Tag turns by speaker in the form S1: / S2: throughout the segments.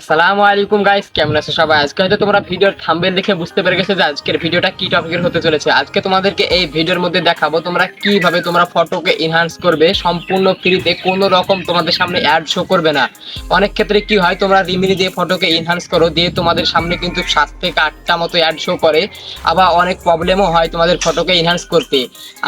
S1: আসসালামু আলাইকুম গাইস কেমন আছো সবাই? আজকে হয়তো তোমরা ভিডিওর থাম্বেল দেখে বুঝতে পেরে গেছো যে আজকের ভিডিওটা কি টপিকের হতে চলেছে। আজকে তোমাদেরকে এই ভিডিওর মধ্যে দেখাবো তোমরা কীভাবে তোমরা ফটোকে এনহান্স করবে, সম্পূর্ণ ফ্রিতে কোনো রকম তোমাদের সামনে অ্যাড শো করবে না। অনেক ক্ষেত্রে কি হয়, তোমরা রিমিনি দিয়ে ফটোকে এনহান্স করো, দিয়ে তোমাদের সামনে কিন্তু সাত থেকে আটটা মতো অ্যাড শো করে। আবার অনেক প্রবলেমও হয় তোমাদের ফটোকে এনহান্স করতে।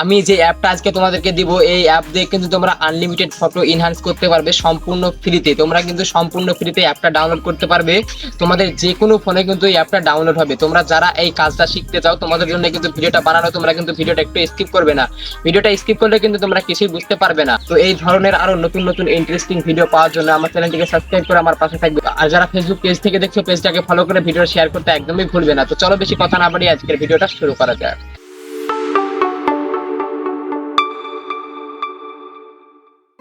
S1: আমি যে অ্যাপটা আজকে তোমাদেরকে দিব, এই অ্যাপ দিয়ে কিন্তু তোমরা আনলিমিটেড ফটো এনহান্স করতে পারবে সম্পূর্ণ ফ্রিতে তোমরা কিন্তু সম্পূর্ণ ফ্রিতে অ্যাপটা ডাউনলোড করতে পারবে। তোমাদের যে কোনো ফোনে কিন্তু এই অ্যাপটা ডাউনলোড হবে। তোমরা যারা এই কাজটা শিখতে চাও, তোমাদের জন্য কিন্তু ভিডিওটা বানানো, তোমরা কিন্তু ভিডিওটা একটু স্কিপ করবে না। ভিডিওটা স্কিপ করলে কিন্তু তোমরা কিছুই বুঝতে পারবে না। তো এই ধরনের আরও নতুন নতুন ইন্টারেস্টিং ভিডিও পাওয়ার জন্য আমার চ্যানেলটিকে সাবস্ক্রাইব করে আমার পাশে থাকবে। আর যারা ফেসবুক পেজ থেকে দেখছ পেজটাকে ফলো করে ভিডিও শেয়ার করতে একদমই ভুলবে না। তো চলো বেশি কথা না বাড়িয়ে আজকের ভিডিওটা শুরু করা যাক।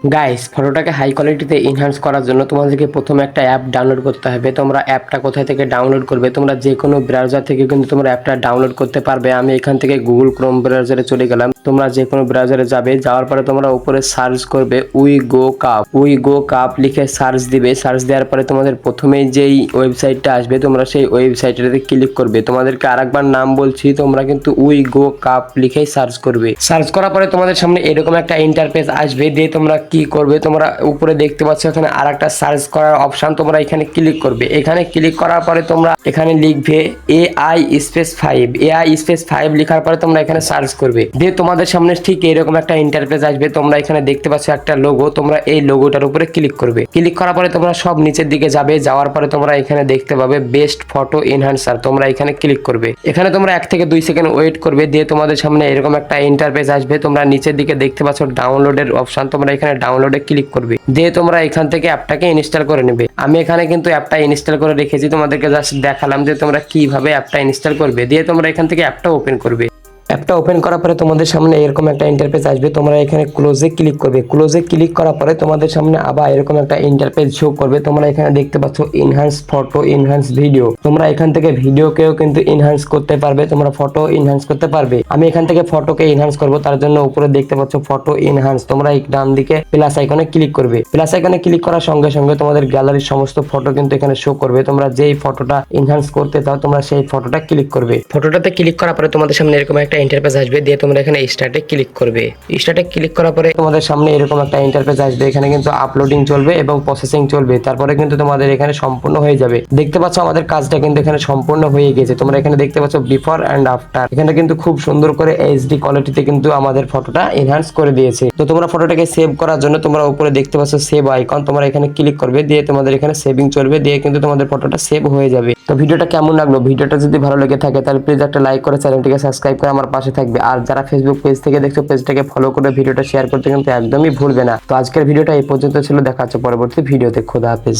S1: গাইস ফটোটাকে হাই কোয়ালিটিতে এনহান্স করার জন্য তোমাদেরকে প্রথমে একটা অ্যাপ ডাউনলোড করতে হবে। তোমরা অ্যাপটা কোথায় থেকে ডাউনলোড করবে? তোমরা যে কোনো ব্রাউজার থেকে কিন্তু তোমরা অ্যাপটা ডাউনলোড করতে পারবে। আমি এখান থেকে গুগল ক্রোম ব্রাউজারে চলে গেলাম। তোমরা যে কোনো ব্রাউজারে যাবে, যাওয়ার পরে তোমরা উপরে সার্চ করবে we go cup we go cup লিখে সার্চ দিবে। সার্চ দেওয়ার পরে তোমাদের প্রথমেই যেই ওয়েবসাইটটা আসবে, তোমরা সেই ওয়েবসাইটটাতে ক্লিক করবে। তোমাদেরকে আরেকবার নাম বলছি, তোমরা কিন্তু উই গো কাপ লিখেই সার্চ করবে। সার্চ করার পরে তোমাদের সামনে এরকম একটা ইন্টারফেস আসবে, দিয়ে তোমরা কি করবে, তোমরা উপরে দেখতে পাচ্ছ এখানে আর একটা সার্চ করার অপশন তোমরা এখানে ক্লিক করবে। এখানে ক্লিক করার পরে তোমরা এখানে লিখবে A I space five A I space five লেখার পরে তোমরা এখানে সার্চ করবে। দিয়ে তোমাদের সামনে ঠিক এরকম একটা ইন্টারফেস আসবে। তোমরা এখানে দেখতে পাচ্ছ একটা লোগো তোমরা এই লোগোটার উপরে ক্লিক করবে। ক্লিক করার পরে তোমরা সব নিচের দিকে যাবে। যাওয়ার পরে তোমরা এখানে দেখতে পাবে বেস্ট ফটো এনহান্সার তোমরা এখানে ক্লিক করবে। এখানে তোমরা এক থেকে দুই সেকেন্ড ওয়েট করবে দিয়ে তোমাদের সামনে এরকম একটা ইন্টারফেস আসবে। তোমরা নিচের দিকে দেখতে পাচ্ছ ডাউনলোডের অপশন তোমরা এখানে ডাউনলোডে ক্লিক করবে। দিয়ে তোমরা এখান থেকে অ্যাপটাকে ইনস্টল করে নেবে। আমি এখানে কিন্তু অ্যাপটা ইনস্টল করে রেখেছি। তোমাদেরকে জাস্ট দেখালাম যে তোমরা কীভাবে অ্যাপটা ইনস্টল করবে। দিয়ে তোমরা এখান থেকে অ্যাপটা ওপেন করবে। অ্যাপটা ওপেন করার পরে তোমাদের সামনে এরকম একটা ইন্টারফেস আসবে। তোমরা এখানে ক্লোজে ক্লিক করবে। ক্লোজে ক্লিক করার পরে তোমাদের সামনে আবার এরকম একটা ইন্টারফেস শো করবে। তোমরা এখানে দেখতে পাচ্ছ ইনহ্যান্স ফটো ইনহ্যান্স ভিডিও তোমরা এখান থেকে ভিডিওকেও কিন্তু ইনহ্যান্স করতে পারবে। তোমরা ফটো ইনহ্যান্স করতে পারবে। আমি এখান থেকে ফটোকে ইনহ্যান্স করব। তার জন্য উপরে দেখতে পাচ্ছ ফটো ইনহ্যান্স তোমরা এই ডান দিকে প্লাস আইকনে ক্লিক করবে। প্লাস আইকনে ক্লিক করার সঙ্গে সঙ্গে তোমাদের গ্যালারির সমস্ত ফটো কিন্তু এখানে শো করবে। তোমরা যেই ফটোটা ইনহ্যান্স করতে চাও, তোমরা সেই ফটোটা ক্লিক করবে। ফটোটাতে ক্লিক করার পরে তোমাদের সামনে এরকম একটা ইন্টারফেস আসবে, দিয়ে তোমরা এখানে স্টার্টে ক্লিক করবে। স্টার্টে ক্লিক করার পরে তোমাদের সামনে এরকম একটা ইন্টারফেস আসবে, এখানে কিন্তু আপলোডিং চলবে এবং প্রসেসিং চলবে। তারপরে কিন্তু তোমাদের এখানে সম্পূর্ণ হয়ে যাবে। দেখতে পাচ্ছ আমাদের কাজটা কিন্তু এখানে সম্পূর্ণ হয়ে গেছে। তোমরা এখানে দেখতে পাচ্ছ বিফোর অ্যান্ড আফটার এখানে কিন্তু খুব সুন্দর করে এইচডি কোয়ালিটিতে কিন্তু আমাদের ফটোটা এনহান্স করে দিয়েছে। তো তোমরা ফটোটাকে সেভ করার জন্য তোমরা উপরে দেখতে পাচ্ছ সেভ আইকন তোমরা এখানে ক্লিক করবে, দিয়ে তোমাদের এখানে সেভিং চলবে, দিয়ে কিন্তু তোমাদের ফটোটা সেভ হয়ে যাবে। তো ভিডিওটা কেমন লাগল? ভিডিওটা যদি ভালো লেগে থাকে, তাহলে প্লিজ একটা লাইক করে চ্যানেলটিকে সাবস্ক্রাইব করে আমার পাশে থাকবে। আর যারা ফেসবুক পেজ থেকে দেখছ পেজটাকে ফলো করে ভিডিওটা শেয়ার করতে কিন্তু একদমই ভুলবে না। তো আজকের ভিডিওটা এই পর্যন্ত ছিল। দেখা হচ্ছে পরবর্তী ভিডিওতে। খোদা হাফেজ।